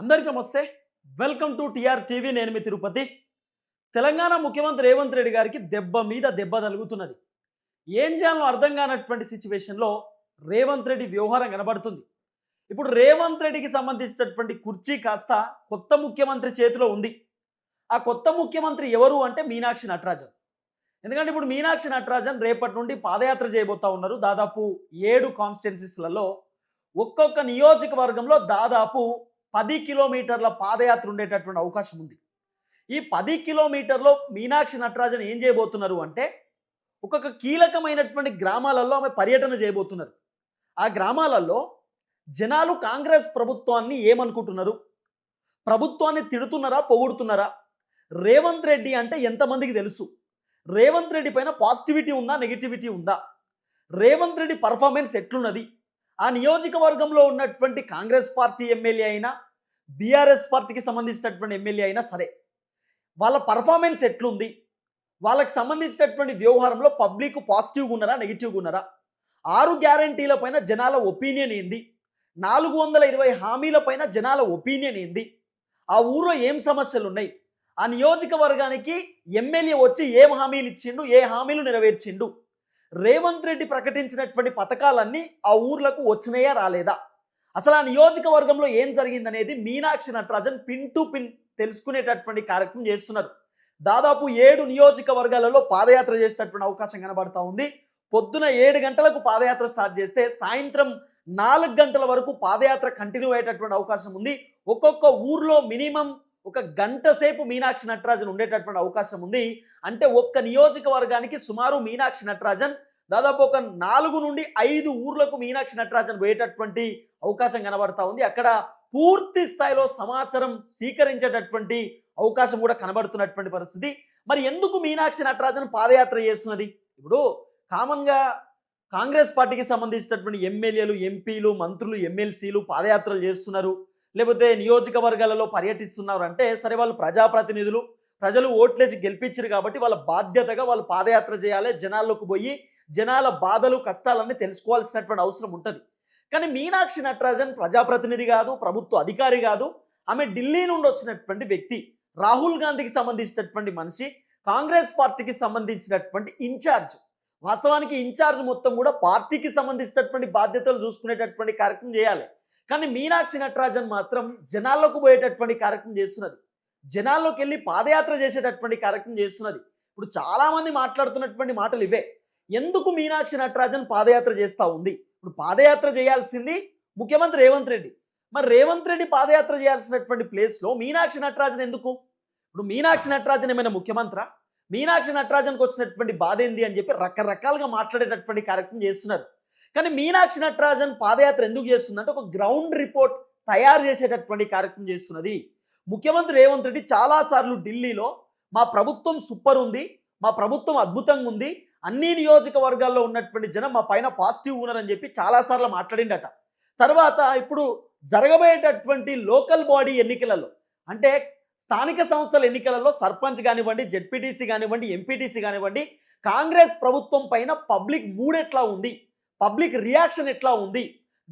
అందరికీ నమస్తే. Welcome to TR TV. నేను మీ తిరుపతి. తెలంగాణ ముఖ్యమంత్రి రేవంత్ రెడ్డి గారికి దెబ్బ మీద దెబ్బ తలుగుతున్నది ఏం చేయాలో అర్థం కానటువంటి సిచ్యువేషన్లో రేవంత్ రెడ్డి వ్యవహారం కనబడుతుంది. ఇప్పుడు రేవంత్ రెడ్డికి సంబంధించినటువంటి కుర్చీ కాస్త కొత్త ముఖ్యమంత్రి చేతిలో ఉంది. ఆ కొత్త ముఖ్యమంత్రి ఎవరు అంటే మీనాక్షి నటరాజన్. ఎందుకంటే ఇప్పుడు మీనాక్షి నటరాజన్ రేపటి నుండి పాదయాత్ర చేయబోతా ఉన్నారు. దాదాపు ఏడు కాన్స్టిట్యున్సీస్లలో ఒక్కొక్క నియోజకవర్గంలో దాదాపు పది కిలోమీటర్ల పాదయాత్ర ఉండేటటువంటి అవకాశం ఉంది. ఈ పది కిలోమీటర్లో మీనాక్షి నటరాజన్ ఏం చేయబోతున్నారు అంటే ఒక్కొక్క కీలకమైనటువంటి గ్రామాలలో ఆమె పర్యటన చేయబోతున్నారు. ఆ గ్రామాలలో జనాలు కాంగ్రెస్ ప్రభుత్వాన్ని ఏమనుకుంటున్నారు? ప్రభుత్వాన్ని తిడుతున్నారా పొగుడుతున్నారా? రేవంత్ రెడ్డి అంటే ఎంతమందికి తెలుసు? రేవంత్ రెడ్డి పైన పాజిటివిటీ ఉందా నెగిటివిటీ ఉందా? రేవంత్ రెడ్డి పర్ఫార్మెన్స్ ఎట్లున్నది? ఆ నియోజకవర్గంలో ఉన్నటువంటి కాంగ్రెస్ పార్టీ ఎమ్మెల్యే అయినా బీఆర్ఎస్ పార్టీకి సంబంధించినటువంటి ఎమ్మెల్యే అయినా సరే వాళ్ళ పర్ఫార్మెన్స్ ఎట్లుంది? వాళ్ళకి సంబంధించినటువంటి వ్యవహారంలో పబ్లిక్ పాజిటివ్గా ఉన్నారా నెగిటివ్గా ఉన్నారా ఆరు గ్యారంటీల పైన జనాల ఒపీనియన్ ఏంది? నాలుగు వందల ఇరవై హామీల పైన జనాల ఒపీనియన్ ఏంది? ఆ ఊర్లో ఏం సమస్యలు ఉన్నాయి ఆ నియోజకవర్గానికి ఎమ్మెల్యే వచ్చి ఏం హామీలు ఇచ్చిండు? ఏ హామీలు నెరవేర్చిండు? రేవంత్ రెడ్డి ప్రకటించినటువంటి పథకాలన్నీ ఆ ఊర్లకు వచ్చినాయా రాలేదా? అసలు ఆ నియోజకవర్గంలో ఏం జరిగిందనేది Meenakshi Natarajan pin to pin తెలుసుకునేటటువంటి కార్యక్రమం చేస్తున్నారు. దాదాపు ఏడు నియోజకవర్గాలలో పాదయాత్ర చేసేటటువంటి అవకాశం కనబడతా ఉంది. పొద్దున ఏడు గంటలకు పాదయాత్ర స్టార్ట్ చేస్తే సాయంత్రం నాలుగు గంటల వరకు పాదయాత్ర కంటిన్యూ అయ్యేటటువంటి అవకాశం ఉంది. ఒక్కొక్క ఊర్లో మినిమం ఒక గంట సేపు మీనాక్షి నటరాజన్ ఉండేటటువంటి అవకాశం ఉంది. అంటే ఒక్క నియోజకవర్గానికి సుమారు మీనాక్షి నటరాజన్ దాదాపు ఒక నాలుగు నుండి ఐదు ఊర్లకు మీనాక్షి నటరాజన్ పోయేటటువంటి అవకాశం కనబడతా ఉంది. అక్కడ పూర్తి స్థాయిలో సమాచారం స్వీకరించేటటువంటి అవకాశం కూడా కనబడుతున్నటువంటి పరిస్థితి. మరి ఎందుకు మీనాక్షి నటరాజన్ పాదయాత్ర చేస్తున్నది? ఇప్పుడు కామన్గా కాంగ్రెస్ పార్టీకి సంబంధించినటువంటి ఎమ్మెల్యేలు ఎంపీలు మంత్రులు ఎమ్మెల్సీలు పాదయాత్రలు చేస్తున్నారు. లేకపోతే నియోజకవర్గాలలో పర్యటిస్తున్నారు అంటే సరే వాళ్ళు ప్రజాప్రతినిధులు ప్రజలు ఓట్లేసి గెలిపించారు కాబట్టి వాళ్ళ బాధ్యతగా వాళ్ళు పాదయాత్ర చేయాలి జనాల్లోకి పోయి జనాల బాధలు కష్టాలన్నీ తెలుసుకోవాల్సినటువంటి అవసరం ఉంటుంది. కానీ మీనాక్షి నటరాజన్ ప్రజాప్రతినిధి కాదు ప్రభుత్వ అధికారి కాదు ఆమె ఢిల్లీ నుండి వచ్చినటువంటి వ్యక్తి రాహుల్ గాంధీకి సంబంధించినటువంటి మనిషి కాంగ్రెస్ పార్టీకి సంబంధించినటువంటి ఇన్ఛార్జ్. వాస్తవానికి ఇన్ఛార్జ్ మొత్తం కూడా పార్టీకి సంబంధించినటువంటి బాధ్యతలు చూసుకునేటటువంటి కార్యక్రమం చేయాలి. కానీ మీనాక్షి నటరాజన్ మాత్రం జనాల్లోకి పోయేటటువంటి కార్యక్రమం చేస్తున్నది. జనాల్లోకి వెళ్ళి పాదయాత్ర చేసేటటువంటి కార్యక్రమం చేస్తున్నది. ఇప్పుడు చాలామంది మాట్లాడుతున్నటువంటి మాటలు ఇవే. ఎందుకు మీనాక్షి నటరాజన్ పాదయాత్ర చేస్తూ ఉంది? ఇప్పుడు పాదయాత్ర చేయాల్సింది ముఖ్యమంత్రి రేవంత్ రెడ్డి. మరి రేవంత్ రెడ్డి పాదయాత్ర చేయాల్సినటువంటి ప్లేస్లో మీనాక్షి నటరాజన్ ఎందుకు? ఇప్పుడు మీనాక్షి నటరాజన్ ఏమైనా ముఖ్యమంత్రా? మీనాక్షి నటరాజన్కి వచ్చినటువంటి బాధ ఏంది అని చెప్పి రకరకాలుగా మాట్లాడేటటువంటి కార్యక్రమం చేస్తున్నారు. కానీ మీనాక్షి నటరాజన్ పాదయాత్ర ఎందుకు చేస్తుందంటే ఒక గ్రౌండ్ రిపోర్ట్ తయారు చేసేటటువంటి కార్యక్రమం చేస్తున్నది. ముఖ్యమంత్రి రేవంత్ రెడ్డి చాలాసార్లు ఢిల్లీలో మా ప్రభుత్వం సూపర్ ఉంది మా ప్రభుత్వం అద్భుతంగా ఉంది అన్ని నియోజకవర్గాల్లో ఉన్నటువంటి జనం మా పైన పాజిటివ్ ఉన్నారని చెప్పి చాలాసార్లు మాట్లాడిండట. తర్వాత ఇప్పుడు జరగబోయేటటువంటి లోకల్ బాడీ ఎన్నికలలో అంటే స్థానిక సంస్థల ఎన్నికలలో సర్పంచ్ కానివ్వండి జెడ్పీటీసీ కానివ్వండి ఎంపీటీసీ కానివ్వండి కాంగ్రెస్ ప్రభుత్వం పైన పబ్లిక్ మూడెట్లా ఉంది? పబ్లిక్ రియాక్షన్ ఎట్లా ఉంది?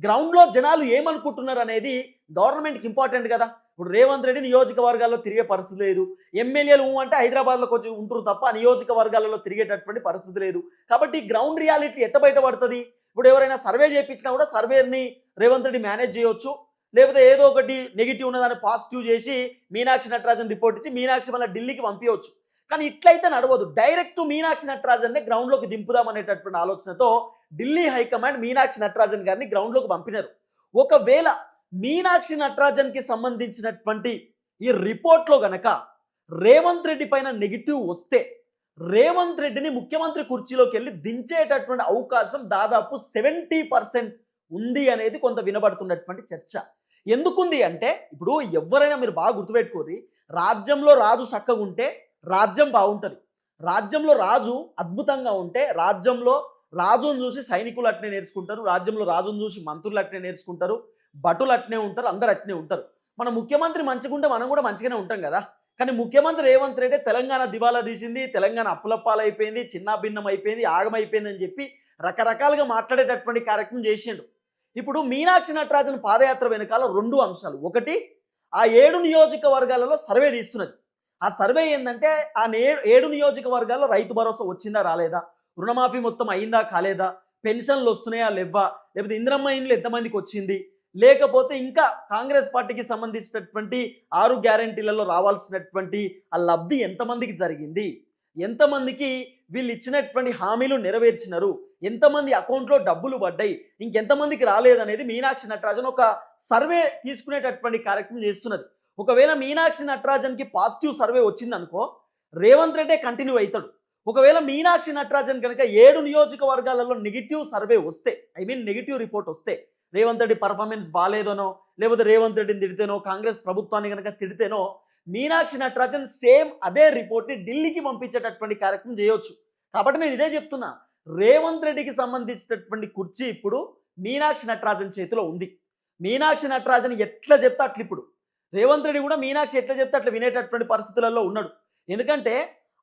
గ్రౌండ్లో జనాలు ఏమనుకుంటున్నారు అనేది గవర్నమెంట్కి ఇంపార్టెంట్ కదా. ఇప్పుడు రేవంత్ రెడ్డి నియోజకవర్గాల్లో తిరిగే పరిస్థితి లేదు. ఎమ్మెల్యేలు అంటే హైదరాబాద్లో కొంచెం ఉంటారు తప్ప నియోజకవర్గాలలో తిరిగేటటువంటి పరిస్థితి లేదు. కాబట్టి గ్రౌండ్ రియాలిటీ ఎట్ట బయటపడుతుంది? ఇప్పుడు ఎవరైనా సర్వే చేయించినా కూడా సర్వేని రేవంత్ రెడ్డి మేనేజ్ చేయొచ్చు. లేకపోతే ఏదో ఒకటి నెగిటివ్ ఉన్నదాన్ని పాజిటివ్ చేసి మీనాక్షి నటరాజన్ రిపోర్ట్ ఇచ్చి మీనాక్షి మళ్ళీ ఢిల్లీకి పంపించవచ్చు కానీ ఇట్లయితే నడవదు. డైరెక్ట్ మీనాక్షి నటరాజన్నే గ్రౌండ్లోకి దింపుదాం అనేటటువంటి ఆలోచనతో ఢిల్లీ హైకమాండ్ మీనాక్షి నటరాజన్ గారిని గ్రౌండ్లోకి పంపినారు. ఒకవేళ మీనాక్షి నటరాజన్కి సంబంధించినటువంటి ఈ రిపోర్ట్లో గనక రేవంత్ రెడ్డి పైన నెగిటివ్ వస్తే రేవంత్ రెడ్డిని ముఖ్యమంత్రి కుర్చీలోకి వెళ్ళి దించేటటువంటి అవకాశం దాదాపు సెవెంటీ పర్సెంట్ ఉంది అనేది కొంత వినబడుతున్నటువంటి చర్చ. ఎందుకుంది అంటే ఇప్పుడు ఎవరైనా మీరు బాగా గుర్తుపెట్టుకోరి రాజ్యంలో రాజు చక్కగా ఉంటే రాజ్యం బాగుంటుంది. రాజ్యంలో రాజు అద్భుతంగా ఉంటే రాజ్యంలో రాజును చూసి సైనికులు అట్నే నేర్చుకుంటారు రాజ్యంలో రాజును చూసి మంత్రులు అట్నే నేర్చుకుంటారు భటులు అట్నే ఉంటారు అందరు అట్నే ఉంటారు. మన ముఖ్యమంత్రి మంచిగుంటే మనం కూడా మంచిగానే ఉంటాం కదా. కానీ ముఖ్యమంత్రి రేవంత్ రెడ్డి తెలంగాణ దివాలా తీసింది తెలంగాణ అప్పులప్పాలైపోయింది చిన్న భిన్నం అయిపోయింది ఆగమైపోయింది అని చెప్పి రకరకాలుగా మాట్లాడేటటువంటి కార్యక్రమం చేసిండు. ఇప్పుడు మీనాక్షి నటరాజన్ పాదయాత్ర వెనకాల రెండు అంశాలు. ఒకటి ఆ ఏడు నియోజకవర్గాలలో సర్వే తీస్తున్నది. ఆ సర్వే ఏంటంటే ఆ ఏడు నియోజకవర్గాల్లో రైతు భరోసా వచ్చిందా రాలేదా? రుణమాఫీ మొత్తం అయిందా కాలేదా? పెన్షన్లు వస్తున్నాయా లేవా లేకపోతే ఇంద్రమ్మ ఇండ్లు ఎంతమందికి వచ్చింది? లేకపోతే ఇంకా కాంగ్రెస్ పార్టీకి సంబంధించినటువంటి ఆరు గ్యారంటీలలో రావాల్సినటువంటి ఆ లబ్ధి ఎంతమందికి జరిగింది? ఎంతమందికి వీళ్ళు ఇచ్చినటువంటి హామీలు నెరవేర్చినారు? ఎంతమంది అకౌంట్లో డబ్బులు పడ్డాయి? ఇంకెంతమందికి రాలేదనేది మీనాక్షి నటరాజన్ ఒక సర్వే తీసుకునేటటువంటి కార్యక్రమం చేస్తున్నది. ఒకవేళ మీనాక్షి నటరాజన్కి పాజిటివ్ సర్వే వచ్చిందనుకో రేవంత్ రెడ్డే కంటిన్యూ అవుతాడు ఒకవేళ మీనాక్షి నటరాజన్ కనుక ఏడు నియోజకవర్గాలలో నెగిటివ్ సర్వే వస్తే ఐ మీన్ నెగిటివ్ రిపోర్ట్ వస్తే రేవంత్ రెడ్డి పర్ఫార్మెన్స్ బాగాలేదనో లేకపోతే రేవంత్ రెడ్డిని తిడితేనో కాంగ్రెస్ ప్రభుత్వాన్ని కనుక తిడితేనో మీనాక్షి నటరాజన్ సేమ్ అదే రిపోర్ట్ని ఢిల్లీకి పంపించేటటువంటి కార్యక్రమం చేయొచ్చు. కాబట్టి నేను ఇదే చెప్తున్నా రేవంత్ రెడ్డికి సంబంధించినటువంటి కుర్చీ ఇప్పుడు మీనాక్షి నటరాజన్ చేతిలో ఉంది. మీనాక్షి నటరాజన్ ఎట్లా చెప్తే అట్లా ఇప్పుడు రేవంత్ రెడ్డి కూడా మీనాక్షి ఎట్లా చెప్తే అట్లా వినేటటువంటి పరిస్థితులలో ఉన్నాడు. ఎందుకంటే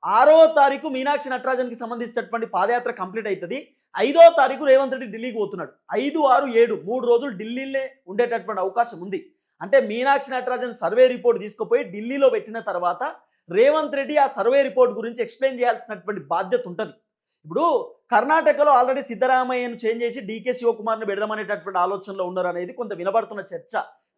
ఆరో తారీఖు మీనాక్షి నటరాజన్కి సంబంధించినటువంటి పాదయాత్ర కంప్లీట్ అవుతుంది ఐదో తారీఖు రేవంత్ రెడ్డి ఢిల్లీకి పోతున్నాడు. ఐదు ఆరు ఏడు మూడు రోజులు ఢిల్లీలో ఉండేటటువంటి అవకాశం ఉంది. అంటే మీనాక్షి నటరాజన్ సర్వే రిపోర్ట్ తీసుకుపోయి ఢిల్లీలో పెట్టిన తర్వాత రేవంత్ రెడ్డి ఆ సర్వే రిపోర్ట్ గురించి ఎక్స్ప్లెయిన్ చేయాల్సినటువంటి బాధ్యత ఉంటుంది. ఇప్పుడు కర్ణాటకలో ఆల్రెడీ సిద్ధరామయ్యను చేంజ్ చేసి డీకే శివకుమార్ని పెడదామనేటటువంటి ఆలోచనలో ఉన్నారు అనేది కొంత వినబడుతున్న చర్చ.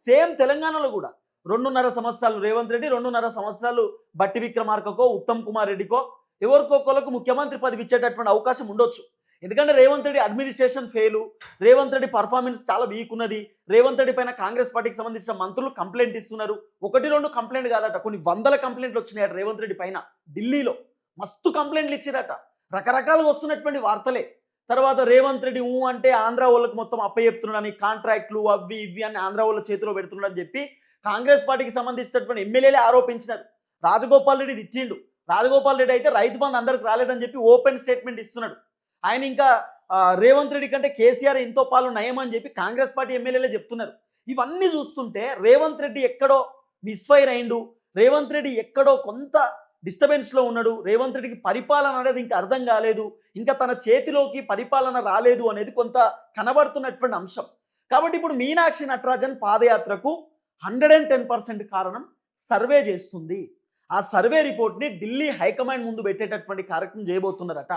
సేమ్ తెలంగాణలో కూడా. రెండున్నర సంవత్సరాలు. రేవంత్ రెడ్డి రెండున్నర సంవత్సరాలు బట్టి విక్రమార్కకో ఉత్తమ్ కుమార్ రెడ్డికో ఎవరికొకరికి ముఖ్యమంత్రి పదవి ఇచ్చేటటువంటి అవకాశం ఉండొచ్చు. ఎందుకంటే Revanth Reddy administration fail Revanth Reddy performance చాలా వీక్ ఉన్నది. రేవంత్ రెడ్డి పైన కాంగ్రెస్ పార్టీకి సంబంధించిన మంత్రులు కంప్లైంట్ ఇస్తున్నారు. ఒకటి రెండు కంప్లైంట్ కాదట కొన్ని వందల కంప్లైంట్లు వచ్చినాయట రేవంత్ రెడ్డి పైన. ఢిల్లీలో మస్తు కంప్లైంట్లు ఇచ్చారట. రకరకాలుగా వస్తున్నటువంటి వార్తలే. తర్వాత రేవంత్ రెడ్డి ఊ అంటే ఆంధ్ర వాళ్ళకి మొత్తం అప్పచెప్తున్నాడని కాంట్రాక్ట్లు అవి ఇవి అని ఆంధ్ర వాళ్ళ చేతిలో పెడుతున్నాడని చెప్పి కాంగ్రెస్ పార్టీకి సంబంధించినటువంటి ఎమ్మెల్యేలే ఆరోపించినారు. రాజగోపాల్ రెడ్డి తిట్టిండు. రాజగోపాల్ రెడ్డి అయితే రైతు బంధు అందరికి రాలేదని చెప్పి ఓపెన్ స్టేట్మెంట్ ఇస్తున్నాడు. ఆయన ఇంకా రేవంత్ రెడ్డి కంటే కేసీఆర్ ఎంతో పాలు నయమని చెప్పి కాంగ్రెస్ పార్టీ ఎమ్మెల్యేలే చెప్తున్నారు. ఇవన్నీ చూస్తుంటే రేవంత్ రెడ్డి ఎక్కడో మిస్ఫైర్ అయిండు. రేవంత్ రెడ్డి ఎక్కడో కొంత డిస్టర్బెన్స్లో ఉన్నాడు. రేవంత్ రెడ్డికి పరిపాలన అనేది ఇంకా అర్థం కాలేదు. ఇంకా తన చేతిలోకి పరిపాలన రాలేదు అనేది కొంత కనబడుతున్నటువంటి అంశం. కాబట్టి ఇప్పుడు మీనాక్షి నటరాజన్ పాదయాత్రకు హండ్రెడ్ అండ్ టెన్ పర్సెంట్ కారణం సర్వే చేస్తుంది. ఆ సర్వే రిపోర్ట్ని ఢిల్లీ హైకమాండ్ ముందు పెట్టేటటువంటి కార్యక్రమం చేయబోతున్నారట.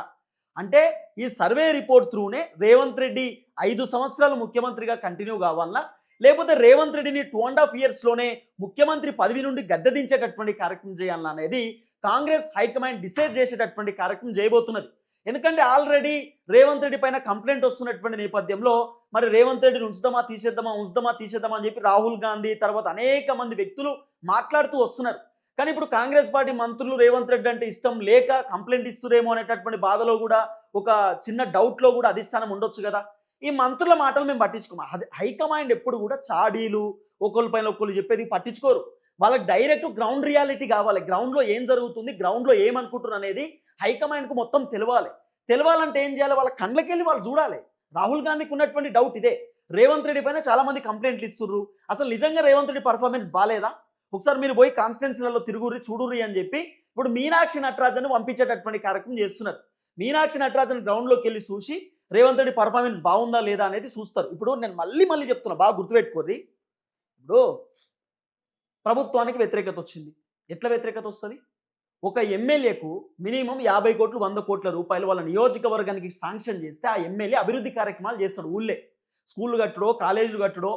అంటే ఈ సర్వే రిపోర్ట్ త్రూనే రేవంత్ రెడ్డి ఐదు సంవత్సరాలు ముఖ్యమంత్రిగా కంటిన్యూ కావాలన్నా లేకపోతే రేవంత్ రెడ్డిని టూ అండ్ హాఫ్ ఇయర్స్లోనే ముఖ్యమంత్రి పదవి నుండి గద్దెదించేటటువంటి కార్యక్రమం చేయాలన్నా అనేది కాంగ్రెస్ హైకమాండ్ డిసైడ్ చేసేటటువంటి కార్యక్రమం చేయబోతున్నది. ఎందుకంటే ఆల్రెడీ రేవంత్ రెడ్డి పైన కంప్లైంట్ వస్తున్నటువంటి నేపథ్యంలో మరి రేవంత్ రెడ్డిని ఉంచుదామా తీసేద్దామా ఉంచుదామా తీసేద్దామా అని చెప్పి రాహుల్ గాంధీ తర్వాత అనేక మంది వ్యక్తులు మాట్లాడుతూ వస్తున్నారు. కానీ ఇప్పుడు కాంగ్రెస్ పార్టీ మంత్రులు రేవంత్ రెడ్డి అంటే ఇష్టం లేక కంప్లైంట్ ఇస్తురేమో అనేటటువంటి బాధలో కూడా ఒక చిన్న డౌట్లో కూడా అధిష్టానం ఉండొచ్చు కదా? ఈ మంత్రుల మాటలు మేము పట్టించుకోమా. అది హైకమాండ్ ఎప్పుడు కూడా చాడీలు ఒకళ్ళ పైన ఒకళ్ళు చెప్పేది పట్టించుకోరు. వాళ్ళకి డైరెక్ట్ గ్రౌండ్ రియాలిటీ కావాలి. గ్రౌండ్లో ఏం జరుగుతుంది గ్రౌండ్లో ఏమనుకుంటున్నారు అనేది హైకమాండ్కు మొత్తం తెలవాలి. తెలవాలంటే ఏం చేయాలి? వాళ్ళ కళ్ళకి వెళ్ళి వాళ్ళు చూడాలి. రాహుల్ గాంధీకి ఉన్నటువంటి డౌట్ ఇదే. రేవంత్ రెడ్డి పైన చాలామంది కంప్లైంట్లు ఇస్తుర్రు. అసలు నిజంగా రేవంత్ రెడ్డి పర్ఫార్మెన్స్ బాగాలేదా ఒకసారి మీరు పోయి కాన్స్టిట్యున్సీలలో తిరుగుర్రి చూడుర్రి అని చెప్పి ఇప్పుడు మీనాక్షి నటరాజన్ పంపించేటటువంటి కార్యక్రమం చేస్తున్నారు. మీనాక్షి నటరాజన్ గ్రౌండ్లోకి వెళ్ళి చూసి రేవంత్ రెడ్డి పర్ఫార్మెన్స్ బాగుందా లేదా అనేది చూస్తారు. ఇప్పుడు నేను మళ్ళీ మళ్ళీ చెప్తున్నా బాగా గుర్తుపెట్టుకోర్రి. ఇప్పుడు ప్రభుత్వానికి వ్యతిరేకత వచ్చింది. ఎట్లా వ్యతిరేకత వస్తుంది? ఒక ఎమ్మెల్యేకు మినిమం యాభై కోట్లు వంద కోట్ల రూపాయలు వాళ్ళ నియోజకవర్గానికి శాంక్షన్ చేస్తే ఆ ఎమ్మెల్యే అభివృద్ధి కార్యక్రమాలు చేస్తాడు ఊళ్ళే. స్కూళ్ళు కట్టడో కాలేజీలు కట్టడో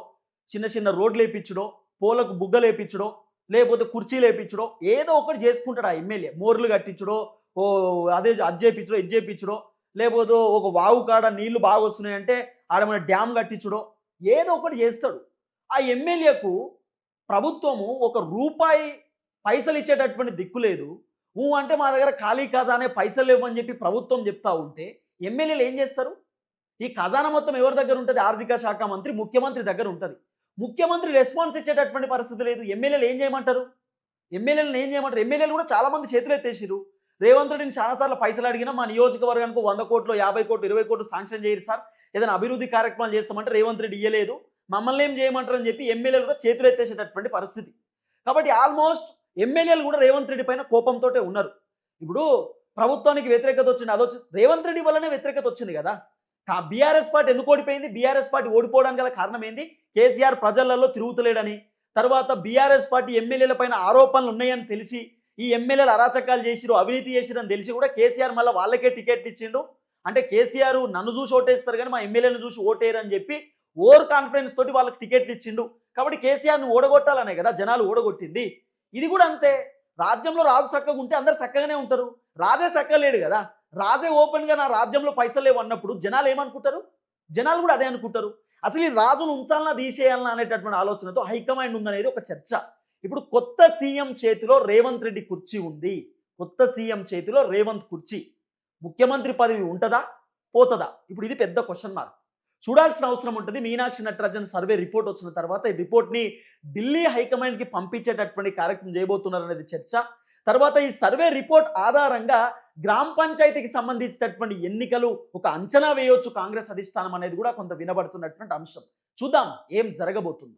చిన్న చిన్న రోడ్లు వేయించడో పోలకు బుగ్గలు వేయించడో లేకపోతే కుర్చీలు వేయించడో ఏదో ఒకటి చేసుకుంటాడు ఆ ఎమ్మెల్యే. మోర్లు కట్టించడో ఓ అదే అది చేయించడో ఇది చేయించడో లేకపోతే ఒక వాగు కాడ నీళ్ళు బాగా వస్తున్నాయంటే ఆడ మన డ్యామ్ కట్టించడో ఏదో ఒకటి చేస్తాడు. ఆ ఎమ్మెల్యేకు ప్రభుత్వము ఒక రూపాయి పైసలు ఇచ్చేటటువంటి దిక్కు లేదు. ఊ అంటే మా దగ్గర ఖాళీ ఖజానే పైసలు లేవని చెప్పి ప్రభుత్వం చెప్తా ఉంటే ఎమ్మెల్యేలు ఏం చేస్తారు? ఈ ఖజానా మొత్తం ఎవరి దగ్గర ఉంటుంది? ఆర్థిక శాఖ మంత్రి ముఖ్యమంత్రి దగ్గర ఉంటుంది. ముఖ్యమంత్రి రెస్పాన్స్ ఇచ్చేటటువంటి పరిస్థితి లేదు. ఎమ్మెల్యేలు ఏం చేయమంటారు? ఎమ్మెల్యేలను ఏం చేయమంటారు? ఎమ్మెల్యేలు కూడా చాలామంది చేతులు ఎత్తేసిరు రేవంత్ రెడ్డిని చాలాసార్లు పైసలు అడిగినా మా నియోజకవర్గానికి వంద కోట్లు యాభై కోట్లు ఇరవై కోట్లు శాంక్షన్ చేయరు సార్. ఏదైనా అభివృద్ధి కార్యక్రమాలు చేస్తామంటే రేవంత్ రెడ్డి ఇయ్యలేదు. మమ్మల్ని ఏం చేయమంటారు అని చెప్పి ఎమ్మెల్యేలు కూడా చేతులు ఎత్తేసేటటువంటి పరిస్థితి. కాబట్టి ఆల్మోస్ట్ ఎమ్మెల్యేలు కూడా రేవంత్ రెడ్డి పైన కోపంతో ఉన్నారు. ఇప్పుడు ప్రభుత్వానికి వ్యతిరేకత వచ్చింది అదొచ్చి రేవంత్ రెడ్డి వల్లనే వ్యతిరేకత వచ్చింది కదా. బీఆర్ఎస్ పార్టీ ఎందుకు ఓడిపోయింది? బీఆర్ఎస్ పార్టీ ఓడిపోవడానికి గల కారణం ఏంది? కేసీఆర్ ప్రజలలో తిరుగుతలేడని తర్వాత బీఆర్ఎస్ పార్టీ ఎమ్మెల్యేల పైన ఆరోపణలు ఉన్నాయని తెలిసి ఈ ఎమ్మెల్యేలు అరాచకాలు చేసిరు అవినీతి చేసిరని తెలిసి కూడా కేసీఆర్ మళ్ళీ వాళ్ళకే టికెట్ ఇచ్చిండు. అంటే కేసీఆర్ నన్ను చూసి ఓటేస్తారు కానీ మా ఎమ్మెల్యేలను చూసి ఓటేయరు అని చెప్పి ఓవర్ కాన్ఫిడెన్స్ తోటి వాళ్ళకి టికెట్లు ఇచ్చిండు. కాబట్టి కేసీఆర్ను ఓడగొట్టాలనే కదా జనాలు ఓడగొట్టింది. ఇది కూడా అంతే. రాజ్యంలో రాజు చక్కగా ఉంటే అందరు చక్కగానే ఉంటారు. రాజే చక్కలేడు కదా. రాజే ఓపెన్గా నా రాజ్యంలో పైసలు లేవు అన్నప్పుడు జనాలు ఏమనుకుంటారు? జనాలు కూడా అదే అనుకుంటారు. అసలు ఈ రాజును ఉంచాలన్నా తీసేయాలన్నా అనేటటువంటి ఆలోచనతో హైకమాండ్ ఉందనేది ఒక చర్చ. ఇప్పుడు కొత్త సీఎం చేతిలో రేవంత్ రెడ్డి కుర్చీ ఉంది. కొత్త సీఎం చేతిలో రేవంత్ కుర్చీ. ముఖ్యమంత్రి పదవి ఉంటుందా? పోతుందా? ఇప్పుడు ఇది పెద్ద క్వశ్చన్ మార్క్ చూడాల్సిన అవసరం ఉంటుంది. మీనాక్షి నటరాజన్ సర్వే రిపోర్ట్ వచ్చిన తర్వాత ఈ రిపోర్ట్ని ఢిల్లీ హైకమాండ్కి పంపించేటటువంటి కార్యక్రమం చేయబోతున్నారు అనేది చర్చ. తర్వాత ఈ సర్వే రిపోర్ట్ ఆధారంగా గ్రామ పంచాయతీకి సంబంధించినటువంటి ఎన్నికలు ఒక అంచనా వేయొచ్చు కాంగ్రెస్ అధిష్టానం అనేది కూడా కొంత వినబడుతున్నటువంటి అంశం. చూద్దాం ఏం జరగబోతుందో.